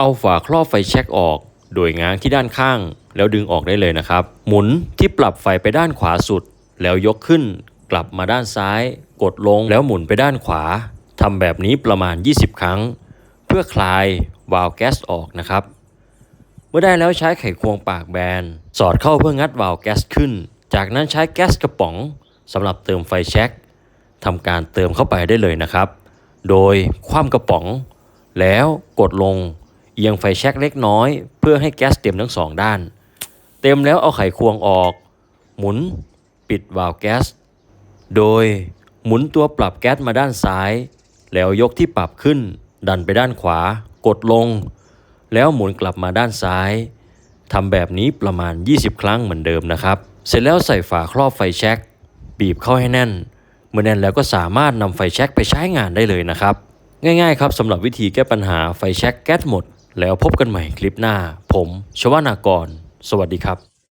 เอาฝาครอบไฟแช็กออก โดยง้างที่ด้านข้าง แล้วดึงออกได้เลยนะครับ หมุนที่ปรับไฟไปด้านขวาสุด แล้วยกขึ้น กลับมาด้านซ้าย กดลงแล้วหมุนไปด้านขวาทำแบบนี้ประมาณ 20 ครั้ง เพื่อคลายวาล์วแก๊สออกนะครับ เมื่อได้แล้วใช้ไขควงปากแบน สอดเข้าเพื่องัดวาล์วแก๊สขึ้น จากนั้นใช้แก๊สกระป๋องสำหรับเติมไฟแช็กทำการเติมเข้าไปได้เลยนะครับ โดยคว่ำกระป๋อง แล้วกดลง เอียงไฟแช็กเล็กน้อย เพื่อให้แก๊สเต็มทั้งสองด้าน เต็มแล้วเอาไขควงออก หมุน ปิดวาล์วแก๊ส โดยหมุนตัวปรับแก๊สมาด้านซ้าย แล้วยกที่ปรับขึ้น ดันไปด้านขวา กดลง แล้วหมุนกลับมาด้านซ้ายทำแบบนี้ประมาณ 20 ครั้งเหมือนเดิมนะครับ เสร็จแล้วใส่ฝาครอบไฟแช็กบีบเข้าให้แน่น เมื่อแน่นแล้วก็สามารถนำไฟแช็กไปใช้งานได้เลยนะครับ ง่ายๆครับสำหรับวิธีแก้ปัญหาไฟแช็กแก๊สหมด แล้วพบกันใหม่คลิปหน้า ผมชวานากร สวัสดีครับ